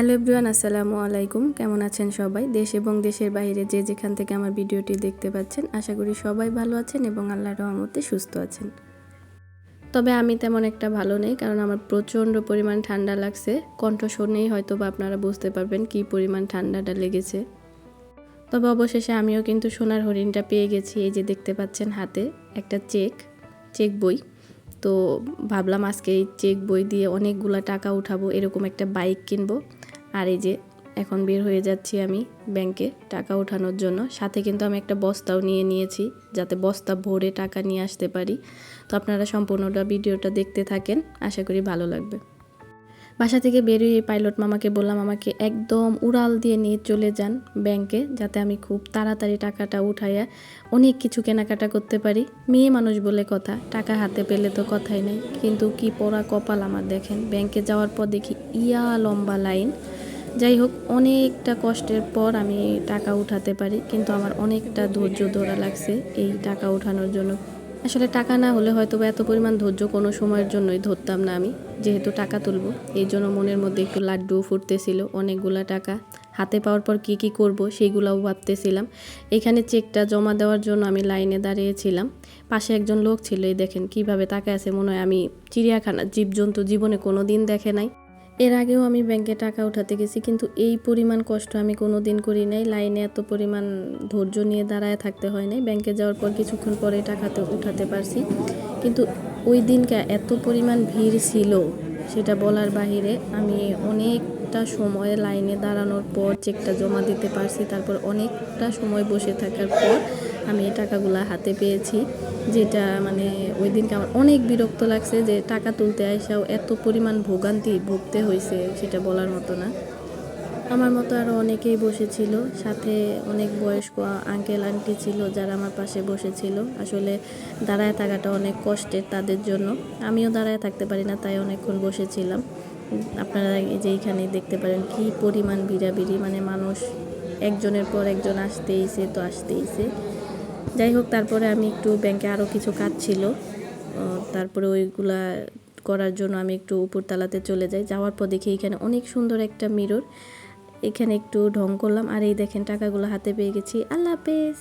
Hello everyone, আসসালামু আলাইকুম। কেমন আছেন সবাই? দেশ এবং দেশের বাইরে যে যেখান থেকে আমার ভিডিওটি দেখতে পাচ্ছেন, আশা করি সবাই ভালো আছেন এবং আল্লাহর রহমতে সুস্থ আছেন। তবে আমি তেমন একটা ভালো নেই, কারণ আমার প্রচণ্ড পরিমাণ ঠান্ডা লাগছে। কণ্ঠ শুনেই হয়তো বা আপনারা বুঝতে পারবেন কি পরিমাণ ঠান্ডাটা লেগেছে। তবে অবশেষে আমিও কিন্তু সোনার হরিণটা পেয়ে গেছি, এই যে দেখতে পাচ্ছেন হাতে একটা চেক চেক বই। তো ভাবলাম আজকে এই চেক বই দিয়ে অনেকগুলা টাকা উঠাবো, এরকম একটা বাইক কিনবো। আর এই যে এখন বের হয়ে যাচ্ছি আমি ব্যাংকে টাকা ওঠানোর জন্য। সাথে কিন্তু আমি একটা বস্তাও নিয়ে নিয়েছি যাতে বস্তা ভরে টাকা নিয়ে আসতে পারি। তো আপনারা সম্পূর্ণটা ভিডিওটা দেখতে থাকেন, আশা করি ভালো লাগবে। বাসা থেকে বেরিয়ে পাইলট মামাকে বললাম, আমাকে একদম উড়াল দিয়ে নিয়ে চলে যান ব্যাংকে যাতে আমি খুব তাড়াতাড়ি টাকাটা উঠাইয়া অনেক কিছু কেনাকাটা করতে পারি। মেয়ে মানুষ বলে কথা, টাকা হাতে পেলে তো কথাই নেই। কিন্তু কি পড়া কপাল আমার দেখেন। ব্যাংকে যাওয়ার পর দেখি ইয়া লম্বা লাইন। যাই হোক, অনেকটা কষ্টের পর আমি টাকা উঠাতে পারি, কিন্তু আমার অনেকটা ধৈর্য ধরা লাগছে এই টাকা ওঠানোর জন্য। আসলে টাকা না হলে হয়তো এত পরিমাণ ধৈর্য কোনো সময়ের জন্যই ধরতাম না আমি, যেহেতু টাকা তুলব। এই জন্য মনের মধ্যে একটু লাড্ডু ফুটতেছিল, অনেকগুলা টাকা। হাতে পাওয়ার পর কি কি করব সেইগুলোও ভাবতেছিলাম। এখানে চেকটা জমা দেওয়ার জন্য আমি লাইনে দাঁড়িয়েছিলাম। পাশে একজন লোক ছিল এই দেখেন কীভাবে তাকায় আছে, মনে হয় আমি চিড়িয়াখানা জীবজন্তু জীবনে কোনো দিন দেখে নাই। এর আগেও আমি ব্যাংকে টাকা উঠাতে গেছি, কিন্তু এই পরিমাণ কষ্ট আমি কোনো দিন করি নাই। লাইনে এত পরিমাণ ধৈর্য নিয়ে দাঁড়ায় থাকতে হয় নাই। ব্যাংকে যাওয়ার পর কিছুক্ষণ পরে টাকাতে উঠাতে পারছি। কিন্তু ওই দিনকে এত পরিমাণ ভিড় ছিল, সেটা বলার বাহিরে আমি অনেকটা সময় লাইনে দাঁড়ানোর পর চেকটা জমা দিতে পারছি। তারপর অনেকটা সময় বসে থাকার পর আমি এই টাকাগুলো হাতে পেয়েছি, যেটা মানে ওই দিনকে আমার অনেক বিরক্ত লাগছে যে টাকা তুলতে আইসাও এত পরিমাণ ভোগান্তি ভুগতে হয়েছে সেটা বলার মতো না। আমার মতো আরও অনেকেই বসেছিল, সাথে অনেক বয়স্ক আঙ্কেল আন্টি ছিল যারা আমার পাশে বসেছিল। আসলে দাঁড়ায় থাকাটা অনেক কষ্টের তাদের জন্য। আমিও দাঁড়ায় থাকতে পারি না, তাই অনেকক্ষণ বসেছিলাম। আপনারা যে এইখানে দেখতে পারেন কি পরিমাণ ভিড়াভিড়ি মানে মানুষ একজনের পর একজন আসতেইছে তো আসতেইছে। যাই হোক, তারপরে আমি একটু ব্যাংকে আরও কিছু কাজ ছিল। তারপরে ওইগুলা করার জন্য আমি একটু উপরতলাতে চলে যাই। যাওয়ার পর দেখি এখানে অনেক সুন্দর একটা মিরর এখানে একটু ঢং করলাম। আর এই দেখেন, টাকাগুলো হাতে পেয়ে গেছি। আল্লাহ হাফেজ!